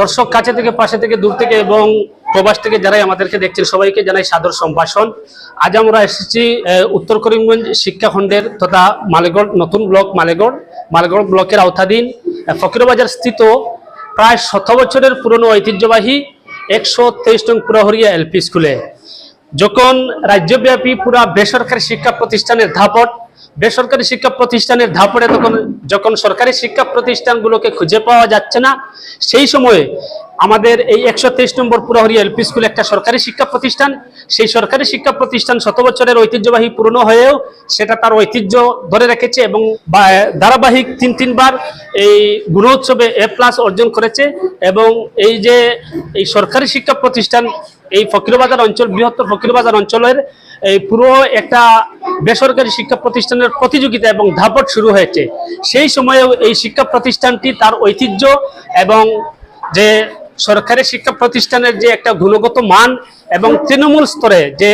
দর্শক কাছে থেকে, পাশে থেকে, দূর থেকে এবং প্রবাস থেকে যারাই আমাদেরকে দেখছেন, সবাইকে জানাই সাদর সম্ভাষণ। আজ আমরা এসেছি উত্তর করিমগঞ্জ শিক্ষাখণ্ডের তথা মালেগড়, নতুন ব্লক মালেগড় মালেগড় ব্লকের আওতাধীন ফকিরবাজার স্থিত প্রায় শত বছরের পুরনো ঐতিহ্যবাহী একশো তেইশ নং পুরহরিয়া এলপি স্কুলে। যখন রাজ্যব্যাপী পুরা বেসরকারি শিক্ষা প্রতিষ্ঠানের ধাপট বেসরকারি শিক্ষা প্রতিষ্ঠানের ধাপড়ে তখন যখন সরকারি শিক্ষা প্রতিষ্ঠানগুলোকে খুঁজে পাওয়া যাচ্ছে না, সেই সময়ে আমাদের এই একশো তেইশ নম্বর পুরহরি এলপি স্কুল একটা সরকারি শিক্ষা প্রতিষ্ঠান। সেই সরকারি শিক্ষা প্রতিষ্ঠান শত বছরের ঐতিহ্যবাহী পুরনো হয়েও সেটা তার ঐতিহ্য ধরে রেখেছে এবং ধারাবাহিক তিন, তিনবার এই গুণোৎসবে এ প্লাস অর্জন করেছে এবং এই যে এই সরকারি শিক্ষা প্রতিষ্ঠান এই ফকিরবাজার অঞ্চল, বৃহত্তর ফকিরবাজার অঞ্চলের এই পুরো একটা বেসরকারি শিক্ষা প্রতিষ্ঠানের প্রতিযোগিতা এবং ধাপট শুরু হয়েছে। সেই সময়েও এই শিক্ষা প্রতিষ্ঠানটি তার ঐতিহ্য এবং যে সরকারি শিক্ষা প্রতিষ্ঠানের যে একটা গুণগত মান এবং তৃণমূল স্তরে যে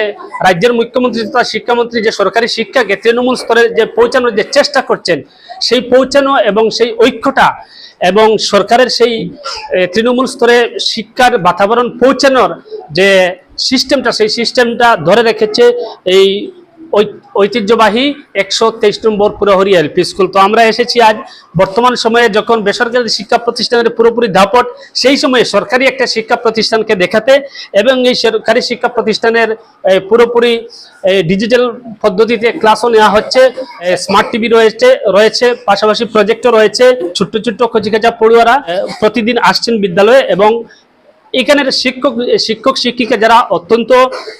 রাজ্যের মুখ্যমন্ত্রী তথা শিক্ষামন্ত্রী যে সরকারি শিক্ষাকে তৃণমূল স্তরে যে পৌঁছানোর যে চেষ্টা করছেন, সেই পৌঁছানো এবং সেই ঐক্যটা এবং সরকারের সেই তৃণমূল স্তরে শিক্ষার বাতাবরণ পৌঁছানোর যে সিস্টেমটা, সেই সিস্টেমটা ধরে রেখেছে এই ঐতিহ্যবাহী একশো তেইশ নম্বর পুরহরি এলপি স্কুল তো আমরা এসেছি আজ, বর্তমান সময়ে যখন বেসরকারি শিক্ষা প্রতিষ্ঠানের পুরোপুরি ধাপট, সেই সময়ে সরকারি একটা শিক্ষা প্রতিষ্ঠানকে দেখাতে এবং এই সরকারি শিক্ষা প্রতিষ্ঠানের পুরোপুরি ডিজিটাল পদ্ধতিতে ক্লাসও নেওয়া হচ্ছে স্মার্ট টিভি রয়েছে রয়েছে, পাশাপাশি প্রজেক্টও রয়েছে, ছোট্ট ছোট্ট কচিকাচা পড়ুয়ারা প্রতিদিন আসছেন বিদ্যালয়ে এবং এখানের শিক্ষক শিক্ষক, শিক্ষিকা যারা অত্যন্ত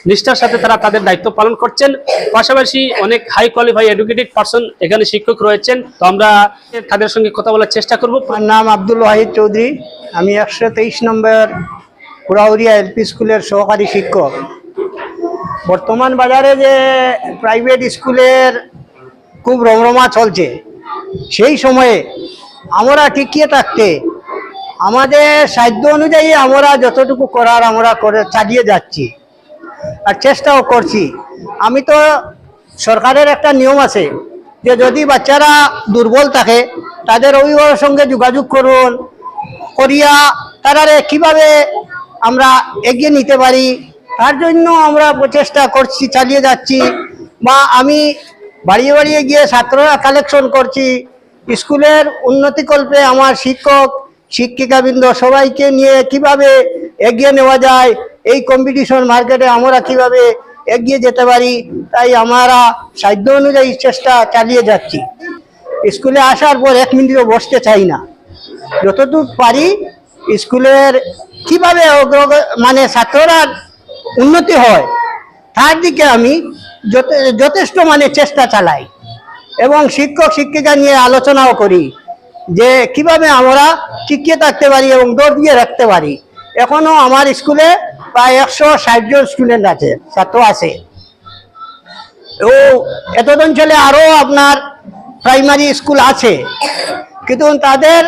নিষ্ঠার সাথে তারা তাদের দায়িত্ব পালন করছেন। পাশাপাশি অনেক হাই কোয়ালিফাই এডুকেটেড পার্সন এখানে শিক্ষক রয়েছেন। তো আমরা তাদের সঙ্গে কথা বলার চেষ্টা করব। আমার নাম আব্দুল ওয়াহিদ চৌধুরী। আমি একশো তেইশ নম্বর পুরাউরিয়া এলপি স্কুলের সহকারী শিক্ষক। বর্তমান বাজারে যে প্রাইভেট স্কুলের খুব রমরমা চলছে, সেই সময়ে আমরা টিকিয়ে থাকতে আমাদের সাধ্য অনুযায়ী আমরা যতটুকু করার আমরা করে চালিয়ে যাচ্ছি আর চেষ্টাও করছি। আমি তো সরকারের একটা নিয়ম আছে যে যদি বাচ্চারা দুর্বল থাকে, তাদের অভিভাবকের সঙ্গে যোগাযোগ করুন, করিয়া তারারে কীভাবে আমরা এগিয়ে নিতে পারি, তার জন্য আমরা প্রচেষ্টা করছি, চালিয়ে যাচ্ছি বা আমি বাড়িয়ে বাড়িয়ে গিয়ে ছাত্ররা কালেকশন করছি। স্কুলের উন্নতিকল্পে আমার শিক্ষক শিক্ষিকাবৃন্দ সবাইকে নিয়ে কীভাবে এগিয়ে নেওয়া যায়, এই কম্পিটিশন মার্কেটে আমরা কীভাবে এগিয়ে যেতে পারি, তাই আমরা সাধ্য অনুযায়ী চেষ্টা চালিয়ে যাচ্ছি। স্কুলে আসার পর এক মিনিটও বসতে চাই না। যতটুকু পারি স্কুলের কীভাবে অগ্রগ- মানে ছাত্ররা উন্নতি হয়, তার দিকে আমি যথে- যথেষ্ট মানে চেষ্টা চালাই। এবং শিক্ষক শিক্ষিকা নিয়ে আলোচনাও করি। যে কীভাবে আমরা টিকিয়ে থাকতে পারি এবং দৌড় দিয়ে রাখতে পারি। এখনও আমার স্কুলে প্রায় একশো ষাট জন স্টুডেন্ট আছে, ছাত্র আছে। ও এতদ অঞ্চলে আরও আপনার প্রাইমারি স্কুল আছে। কিন্তু তাদের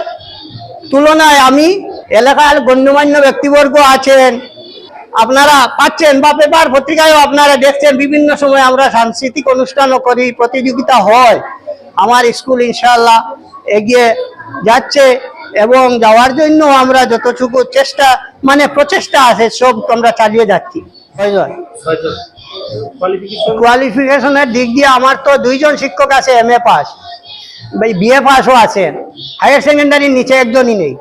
তুলনায় আমি এলাকার গণ্যমান্য ব্যক্তিবর্গ আছেন। আপনারা পাচ্ছেন বা পেপার পত্রিকায়ও আপনারা দেখছেন, বিভিন্ন সময় আমরা সাংস্কৃতিক অনুষ্ঠানও করি, প্রতিযোগিতা হয়। আমার স্কুল ইনশাল্লাহ এগিয়ে যাচ্ছে এবং যাওয়ার জন্য আমরা যতটুকু চেষ্টা মানে প্রচেষ্টা আছে, সব আমরা চালিয়ে যাচ্ছি। কোয়ালিফিকেশনের দিক দিয়ে আমার তো দুইজন শিক্ষক আছে M A pass B A পাসও আছেন হায়ার সেকেন্ডারির নিচে একজনই নেই।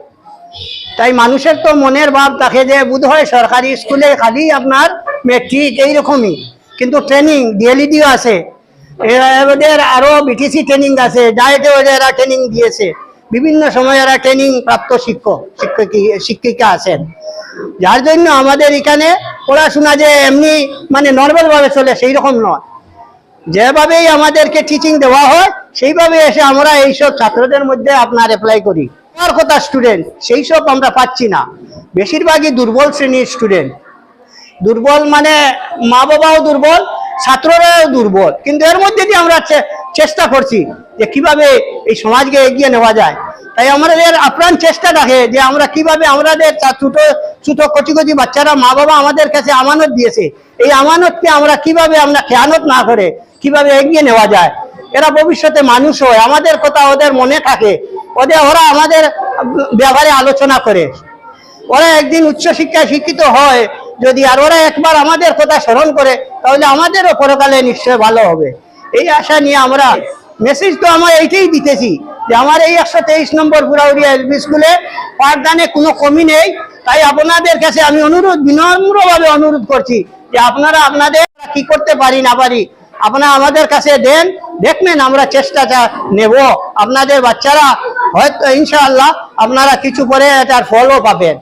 তাই মানুষের তো মনের ভাব থাকে যে বোধ হয় সরকারি স্কুলে খালি আপনার মেট্রিক এইরকমই। কিন্তু ট্রেনিং ডিএলইডিও আছে। এদের আরও বিটিসি ট্রেনিং আছে। ডায়েটে এরা ট্রেনিং দিয়েছে। বিভিন্ন সময় এরা ট্রেনিং প্রাপ্ত শিক্ষক, শিক্ষকী, শিক্ষিকা আছেন। যার জন্য আমাদের এখানে পড়াশোনা যে এমনি মানে নর্মাল ভাবে চলে সেই রকম নয়। যেভাবেই আমাদেরকে টিচিং দেওয়া হয়, সেইভাবে এসে আমরা এইসব ছাত্রদের মধ্যে আপনার অ্যাপ্লাই করি। আমার কথা স্টুডেন্ট সেই সব আমরা পাচ্ছি না। বেশিরভাগই দুর্বল শ্রেণির স্টুডেন্ট দুর্বল মানে মা বাবাও দুর্বল ছাত্ররাও দুর্বল। কিন্তু এর মধ্যে দিয়ে আমরা চেষ্টা করছি যে কীভাবে এই সমাজকে এগিয়ে নেওয়া যায়। তাই আমাদের আপ্রাণ চেষ্টা থাকে যে আমরা কীভাবে আমাদের ছোট ছোট কচি কচি বাচ্চারা মা বাবা আমাদের কাছে আমানত দিয়েছে। এই আমানতকে আমরা কীভাবে আমরা খেয়ানত না করে কীভাবে এগিয়ে নেওয়া যায়। এরা ভবিষ্যতে মানুষ হয়। আমাদের কথা ওদের মনে থাকে। ওদের ওরা আমাদের ব্যাপারে আলোচনা করে। ওরা একদিন উচ্চশিক্ষায় শিক্ষিত হয়। যদি আর ওরা একবার আমাদের কথা স্মরণ করে, তাহলে আমাদেরও পরকালে নিশ্চয় ভালো হবে। এই আশা নিয়ে আমরা মেসেজ তো আমরা এইটাই দিতেছি যে আমার এই একশো তেইশ নম্বর পুরাউড়িয়া এলপি স্কুলে পাঠদানে কোনো কমি নেই। তাই আপনাদের কাছে আমি অনুরোধ, বিনম্রভাবে অনুরোধ করছি যে আপনারা আপনাদের কি করতে পারি না পারি, আপনারা আমাদের কাছে দেন, দেখবেন আমরা চেষ্টাটা নেব। আপনাদের বাচ্চারা হয়তো ইনশাআল্লাহ আপনারা কিছু পরে এটার ফলও পাবেন।